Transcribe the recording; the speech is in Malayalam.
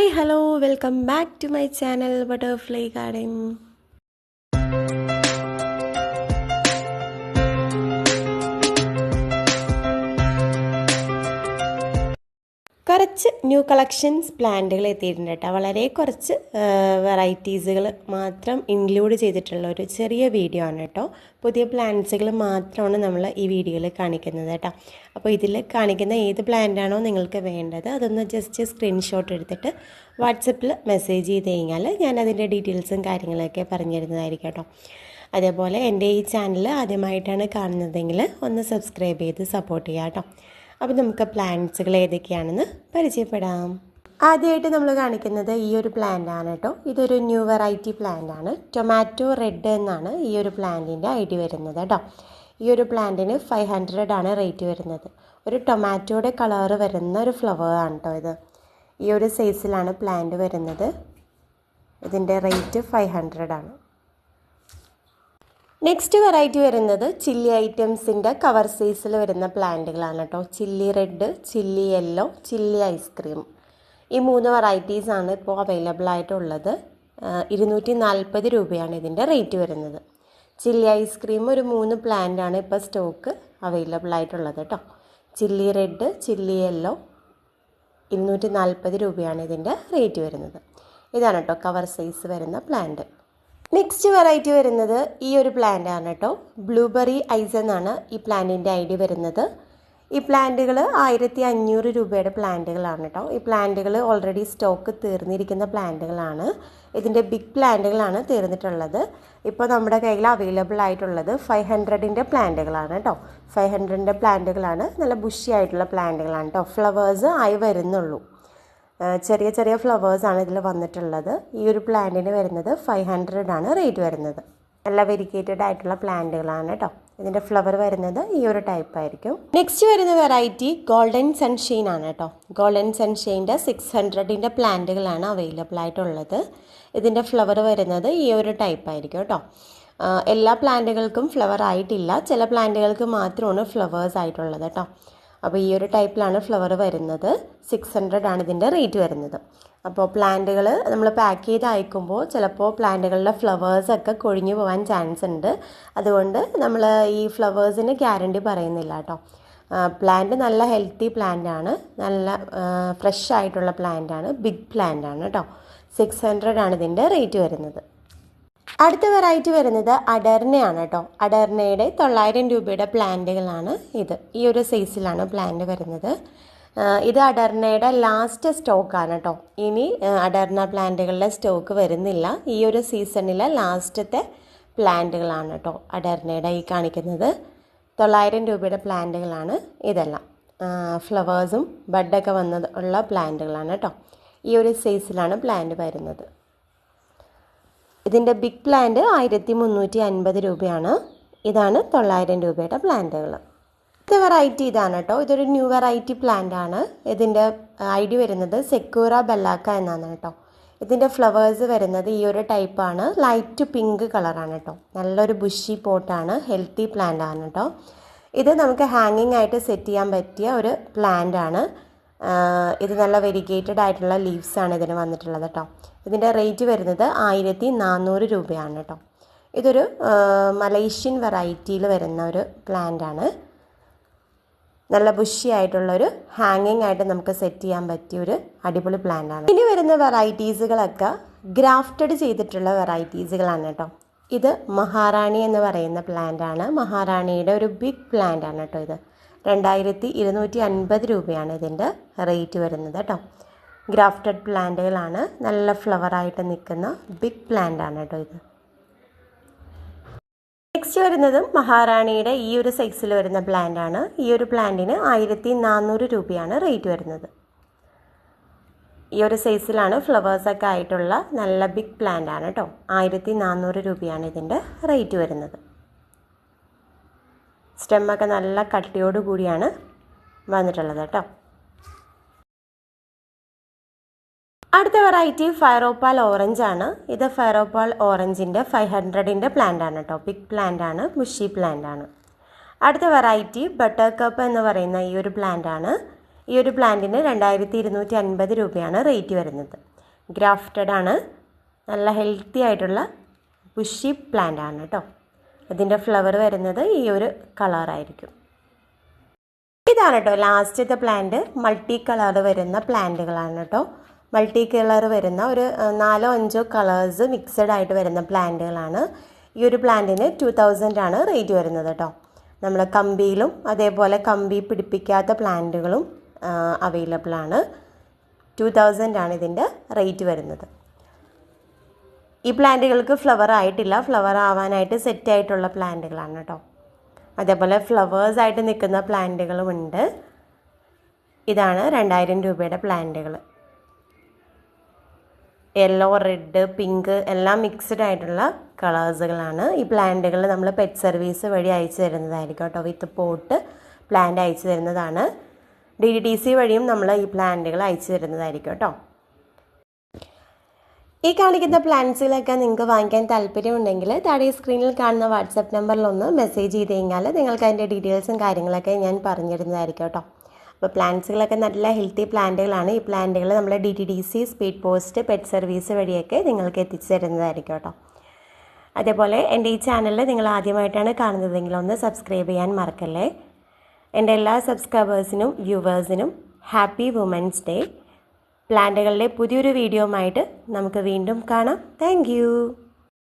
hi hello welcome back to my channel butterfly garden കുറച്ച് ന്യൂ കളക്ഷൻസ് പ്ലാന്റുകൾ എത്തിയിട്ടുണ്ട് കേട്ടോ. വളരെ കുറച്ച് വെറൈറ്റീസുകൾ മാത്രം ഇൻക്ലൂഡ് ചെയ്തിട്ടുള്ള ഒരു ചെറിയ വീഡിയോ ആണ് കേട്ടോ. പുതിയ പ്ലാന്റ്സുകൾ മാത്രമാണ് നമ്മൾ ഈ വീഡിയോയിൽ കാണിക്കുന്നത് കേട്ടോ. അപ്പോൾ ഇതിൽ കാണിക്കുന്ന ഏത് പ്ലാന്റാണോ നിങ്ങൾക്ക് വേണ്ടത് അതൊന്ന് ജസ്റ്റ് സ്ക്രീൻഷോട്ട് എടുത്തിട്ട് വാട്സപ്പിൽ മെസ്സേജ് ചെയ്ത് കഴിഞ്ഞാൽ ഞാൻ അതിന്റെ ഡീറ്റെയിൽസും കാര്യങ്ങളൊക്കെ പറഞ്ഞു തരുന്നതായിരിക്കും കേട്ടോ. അതേപോലെ എന്റെ ഈ ചാനൽ ആദ്യമായിട്ടാണ് കാണുന്നതെങ്കിൽ ഒന്ന് സബ്സ്ക്രൈബ് ചെയ്ത് സപ്പോർട്ട് ചെയ്യാം കേട്ടോ. അപ്പോൾ നമുക്ക് പ്ലാന്റ്സുകൾ ഏതൊക്കെയാണെന്ന് പരിചയപ്പെടാം. ആദ്യമായിട്ട് നമ്മൾ കാണിക്കുന്നത് ഈ ഒരു പ്ലാന്റ് ആണ് കേട്ടോ. ഇതൊരു ന്യൂ വെറൈറ്റി പ്ലാന്റ് ആണ്. ടൊമാറ്റോ റെഡ് എന്നാണ് ഈ ഒരു പ്ലാന്റിന്റെ ഐ ഡി വരുന്നത് കേട്ടോ. ഈ ഒരു പ്ലാന്റിന് ഫൈവ് ഹൺഡ്രഡ് ആണ് റേറ്റ് വരുന്നത്. ഒരു ടൊമാറ്റോയുടെ കളറ് വരുന്ന ഒരു ഫ്ലവർ ആണ് കേട്ടോ ഇത്. ഈ ഒരു സൈസിലാണ് പ്ലാന്റ് വരുന്നത്. ഇതിന്റെ റേറ്റ് ഫൈവ് ഹൺഡ്രഡ് ആണ്. നെക്സ്റ്റ് വെറൈറ്റി വരുന്നത് ചില്ലി ഐറ്റംസിന്റെ കവർ സൈസിൽ വരുന്ന പ്ലാന്റുകളാണ് കേട്ടോ chilli red chilli yellow chilli ice cream ഈ മൂന്ന് വെറൈറ്റീസ് ആണ് ഇപ്പോൾ അവൈലബിൾ ആയിട്ടുള്ളത്. ഇരുന്നൂറ്റി നാൽപ്പത് രൂപയാണ് ഇതിന്റെ റേറ്റ് വരുന്നത്. ചില്ലി ഐസ്ക്രീം ഒരു മൂന്ന് പ്ലാന്റാണ് ഇപ്പോൾ സ്റ്റോക്ക് അവൈലബിൾ ആയിട്ടുള്ളത് കേട്ടോ ചില്ലി റെഡ് ചില്ലി യെല്ലോ ഇരുന്നൂറ്റി നാൽപ്പത് രൂപയാണ് ഇതിന്റെ റേറ്റ് വരുന്നത്. ഇതാണ് കേട്ടോ കവർ സൈസ് വരുന്ന പ്ലാന്റ് നെക്സ്റ്റ് വെറൈറ്റി വരുന്നത് ഈ ഒരു പ്ലാന്റ് ആണ് കേട്ടോ. ബ്ലൂബെറി ഐസ് എന്നാണ് ഈ പ്ലാന്റിന്റെ ഐ ഡി വരുന്നത്. ഈ പ്ലാന്റുകൾ ആയിരത്തി അഞ്ഞൂറ് രൂപയുടെ പ്ലാന്റുകളാണ് കേട്ടോ. ഈ പ്ലാന്റുകൾ ഓൾറെഡി സ്റ്റോക്ക് തീർന്നിരിക്കുന്ന പ്ലാന്റുകളാണ് ഇതിന്റെ ബിഗ് പ്ലാന്റുകളാണ് തീർന്നിട്ടുള്ളത്. ഇപ്പോൾ നമ്മുടെ കയ്യിൽ അവൈലബിൾ ആയിട്ടുള്ളത് ഫൈവ് ഹൺഡ്രഡിന്റെ പ്ലാന്റുകളാണ് കേട്ടോ. ഫൈവ് ഹൺഡ്രഡിന്റെ പ്ലാന്റുകളാണ് നല്ല ബുഷി ആയിട്ടുള്ള പ്ലാന്റുകളാണ് കേട്ടോ. ഫ്ലവേഴ്സ് ആയി വരുന്നുള്ളൂ. ചെറിയ ചെറിയ ഫ്ലവേഴ്സാണ് ഇതിൽ വന്നിട്ടുള്ളത്. ഈ ഒരു പ്ലാന്റിന് വരുന്നത് ഫൈവ് ഹൺഡ്രഡ് ആണ് റേറ്റ് വരുന്നത്. നല്ല വെരിക്കേറ്റഡ് ആയിട്ടുള്ള പ്ലാന്റുകളാണ് കേട്ടോ ഇതിന്റെ ഫ്ലവർ വരുന്നത് ഈ ഒരു ടൈപ്പ് ആയിരിക്കും. നെക്സ്റ്റ് വരുന്ന വെറൈറ്റി ഗോൾഡൻ സൺഷെയിൻ ആണ് കേട്ടോ ഗോൾഡൻ സൺഷെയിന്റെ സിക്സ് ഹൺഡ്രഡിന്റെ പ്ലാന്റുകളാണ് അവൈലബിൾ ആയിട്ടുള്ളത്. ഇതിന്റെ ഫ്ലവർ വരുന്നത് ഈ ഒരു ടൈപ്പ് ആയിരിക്കും കേട്ടോ എല്ലാ പ്ലാന്റുകൾക്കും ഫ്ലവർ ആയിട്ടില്ല. ചില പ്ലാന്റുകൾക്ക് മാത്രമാണ് ഫ്ലവേഴ്സ് ആയിട്ടുള്ളത് കേട്ടോ അപ്പോൾ ഈ ഒരു ടൈപ്പിലാണ് ഫ്ലവർ വരുന്നത്. സിക്സ് ഹൺഡ്രഡ് ആണ് ഇതിന്റെ റേറ്റ് വരുന്നത്. അപ്പോൾ പ്ലാന്റുകൾ നമ്മൾ പാക്ക് ചെയ്ത് അയക്കുമ്പോൾ ചിലപ്പോൾ പ്ലാന്റുകളുടെ ഫ്ലവേഴ്സൊക്കെ കൊഴിഞ്ഞു പോകാൻ ചാൻസ് ഉണ്ട്. അതുകൊണ്ട് നമ്മൾ ഈ ഫ്ലവേഴ്സിന് ഗ്യാരണ്ടി പറയുന്നില്ല കേട്ടോ പ്ലാന്റ് നല്ല ഹെൽത്തി പ്ലാന്റ് ആണ്. നല്ല ഫ്രഷ് ആയിട്ടുള്ള പ്ലാന്റ് ആണ്. ബിഗ് പ്ലാന്റ് ആണ് കേട്ടോ സിക്സ് ഹൺഡ്രഡ് ആണ് ഇതിന്റെ റേറ്റ് വരുന്നത്. അടുത്ത വെറൈറ്റി വരുന്നത് അഡർനയാണ് കേട്ടോ അഡർനയുടെ തൊള്ളായിരം രൂപയുടെ പ്ലാന്റുകളാണ് ഇത്. ഈ ഒരു സൈസിലാണ് പ്ലാന്റ് വരുന്നത്. ഇത് അഡർനയുടെ ലാസ്റ്റ് സ്റ്റോക്കാണ് കേട്ടോ ഇനി അഡർന പ്ലാന്റുകളുടെ സ്റ്റോക്ക് വരുന്നില്ല. ഈ ഒരു സീസണിലെ ലാസ്റ്റത്തെ പ്ലാന്റുകളാണ് കേട്ടോ അഡർനയുടെ ഈ കാണിക്കുന്നത്. തൊള്ളായിരം രൂപയുടെ പ്ലാന്റുകളാണ് ഇതെല്ലാം. ഫ്ലവേഴ്സും ബഡൊക്കെ വന്നത് ഉള്ള പ്ലാന്റുകളാണ് കേട്ടോ ഈ ഒരു സൈസിലാണ് പ്ലാന്റ് വരുന്നത്. ഇതിന്റെ ബിഗ് പ്ലാന്റ് ആയിരത്തി മുന്നൂറ്റി അൻപത് രൂപയാണ്. ഇതാണ് തൊള്ളായിരം രൂപയുടെ പ്ലാന്റുകൾ ഇത് വെറൈറ്റി ഇതാണ് കേട്ടോ. ഇതൊരു ന്യൂ വെറൈറ്റി പ്ലാന്റ് ആണ്. ഇതിന്റെ ഐ ഡി വരുന്നത് സെക്യൂറ ബെല്ലാക്ക എന്നാണ് കേട്ടോ. ഇതിന്റെ ഫ്ലവേഴ്സ് വരുന്നത് ഈ ഒരു ടൈപ്പാണ് ലൈറ്റ് പിങ്ക് കളറാണ് കേട്ടോ. നല്ലൊരു ബുഷി പോട്ടാണ് ഹെൽത്തി പ്ലാന്റ് ആണ് കേട്ടോ. ഇത് നമുക്ക് ഹാങ്ങിങ് ആയിട്ട് സെറ്റ് ചെയ്യാൻ പറ്റിയ ഒരു പ്ലാന്റ് ആണ്. ഇത് നല്ല വെരിഗേറ്റഡ് ആയിട്ടുള്ള ലീവ്സ് ആണ് ഇതിന് വന്നിട്ടുള്ളത് കേട്ടോ ഇതിന്റെ റേറ്റ് വരുന്നത് ആയിരത്തി നാനൂറ് രൂപയാണ് കേട്ടോ ഇതൊരു മലേഷ്യൻ വെറൈറ്റിയിൽ വരുന്ന ഒരു പ്ലാന്റ് ആണ്. നല്ല ബുഷി ആയിട്ടുള്ളൊരു ഹാങ്ങിങ് ആയിട്ട് നമുക്ക് സെറ്റ് ചെയ്യാൻ പറ്റിയ ഒരു അടിപൊളി പ്ലാന്റ് ആണ്. ഇനി വരുന്ന വെറൈറ്റീസുകളൊക്കെ ഗ്രാഫ്റ്റഡ് ചെയ്തിട്ടുള്ള വെറൈറ്റീസുകളാണ് കേട്ടോ ഇത് മഹാറാണി എന്ന് പറയുന്ന പ്ലാന്റ് ആണ്. മഹാറാണിയുടെ ഒരു ബിഗ് പ്ലാന്റ് ആണ് കേട്ടോ ഇത്. രണ്ടായിരത്തി ഇരുന്നൂറ്റി അൻപത് രൂപയാണ് ഇതിന്റെ റേറ്റ് വരുന്നത് കേട്ടോ. ഗ്രാഫ്റ്റഡ് പ്ലാന്റുകളാണ്. നല്ല ഫ്ലവറായിട്ട് നിൽക്കുന്ന ബിഗ് പ്ലാന്റ് ആണ് കേട്ടോ ഇത്. നെക്സ്റ്റ് വരുന്നതും മഹാറാണിയുടെ ഈ ഒരു സൈസിൽ വരുന്ന പ്ലാന്റ് ആണ് ഈ ഒരു പ്ലാന്റിന് ആയിരത്തി നാനൂറ് രൂപയാണ് റേറ്റ് വരുന്നത്. ഈ ഒരു സൈസിലാണ് ഫ്ലവേഴ്സൊക്കെ ആയിട്ടുള്ള നല്ല ബിഗ് പ്ലാന്റ് ആണ് കേട്ടോ. ആയിരത്തി നാനൂറ് രൂപയാണ് ഇതിന്റെ റേറ്റ് വരുന്നത്. സ്റ്റെമ്മൊക്കെ നല്ല കട്ടിയോട് കൂടിയാണ് വന്നിട്ടുള്ളത് കേട്ടോ. അടുത്ത വെറൈറ്റി ഫയറോപ്പാൽ ഓറഞ്ച് ആണ്. ഇത് ഫയറോപ്പാൽ ഓറഞ്ചിന്റെ ഫൈവ് ഹൺഡ്രഡിന്റെ പ്ലാന്റ് ആണ് കേട്ടോ. ബിഗ് പ്ലാന്റ് ആണ് മുഷി പ്ലാന്റ് ആണ്. അടുത്ത വെറൈറ്റി ബട്ടർ കപ്പ് എന്ന് പറയുന്ന ഈ ഒരു പ്ലാന്റ് ആണ്. ഈ ഒരു പ്ലാന്റിന് രണ്ടായിരത്തി ഇരുന്നൂറ്റി അൻപത് രൂപയാണ് റേറ്റ് വരുന്നത്. ഗ്രാഫ്റ്റഡ് ആണ്. നല്ല ഹെൽത്തി ആയിട്ടുള്ള ബുഷി പ്ലാന്റ് ആണ് കേട്ടോ. ഇതിന്റെ ഫ്ലവർ വരുന്നത് ഈ ഒരു കളറായിരിക്കും ഇതാണ് കേട്ടോ ലാസ്റ്റത്തെ പ്ലാന്റ് മൾട്ടി കളർ വരുന്ന പ്ലാന്റുകളാണ് കേട്ടോ മൾട്ടി കളർ വരുന്ന ഒരു നാലോ അഞ്ചോ കളേഴ്സ് മിക്സഡ് ആയിട്ട് വരുന്ന പ്ലാന്റുകളാണ് ഈ ഒരു പ്ലാന്റിന് ടു തൗസൻഡ് ആണ് റേറ്റ് വരുന്നത് കേട്ടോ നമ്മൾ കമ്പിയിലും അതേപോലെ കമ്പി പിടിപ്പിക്കാത്ത പ്ലാന്റുകളും അവൈലബിൾ ആണ്. ടു തൗസൻഡ് ആണ് ഇതിന്റെ റേറ്റ് വരുന്നത്. ഈ പ്ലാന്റുകൾക്ക് ഫ്ലവർ ആയിട്ടില്ല. ഫ്ലവർ ആവാനായിട്ട് സെറ്റ് ആയിട്ടുള്ള പ്ലാന്റുകളാണ് കേട്ടോ അതേപോലെ ഫ്ലവേഴ്സ് ആയിട്ട് നിൽക്കുന്ന പ്ലാന്റുകളുമുണ്ട് ഇതാണ് രണ്ടായിരം രൂപയുടെ പ്ലാന്റുകൾ യെല്ലോ റെഡ് പിങ്ക് എല്ലാം മിക്സ്ഡ് ആയിട്ടുള്ള കളേഴ്സുകളാണ് ഈ പ്ലാന്റുകൾ നമ്മൾ പെറ്റ് സർവീസ് വഴി അയച്ചു തരുന്നതായിരിക്കും കേട്ടോ വിത്ത് പോട്ട് പ്ലാന്റ് അയച്ചു തരുന്നതാണ്. ഡി ഡി ടി സി വഴിയും നമ്മൾ ഈ പ്ലാന്റുകൾ അയച്ചു തരുന്നതായിരിക്കും കേട്ടോ ഈ കാണിക്കുന്ന പ്ലാൻസുകളൊക്കെ നിങ്ങൾക്ക് വാങ്ങിക്കാൻ താല്പര്യമുണ്ടെങ്കിൽ താഴെ സ്ക്രീനിൽ കാണുന്ന വാട്സപ്പ് നമ്പറിലൊന്ന് മെസ്സേജ് ചെയ്ത് കഴിഞ്ഞാൽ നിങ്ങൾക്ക് അതിന്റെ ഡീറ്റെയിൽസും കാര്യങ്ങളൊക്കെ ഞാൻ പറഞ്ഞിരുന്നതായിരിക്കും കേട്ടോ. അപ്പോൾ പ്ലാന്റ്സുകളൊക്കെ നല്ല ഹെൽത്തി പ്ലാന്റുകളാണ് ഈ പ്ലാന്റുകൾ നമ്മൾ D T D C speed post pet service വഴിയൊക്കെ നിങ്ങൾക്ക് എത്തിച്ചു തരുന്നതായിരിക്കും കേട്ടോ. അതേപോലെ എന്റെ ഈ ചാനലിൽ നിങ്ങൾ ആദ്യമായിട്ടാണ് കാണുന്നതെങ്കിൽ ഒന്ന് സബ്സ്ക്രൈബ് ചെയ്യാൻ മറക്കല്ലേ. എന്റെ എല്ലാ സബ്സ്ക്രൈബേഴ്സിനും വ്യൂവേഴ്സിനും ഹാപ്പി വുമൻസ് ഡേ പ്ലാന്റുകളുടെ പുതിയൊരു വീഡിയോയുമായിട്ട് നമുക്ക് വീണ്ടും കാണാം. താങ്ക്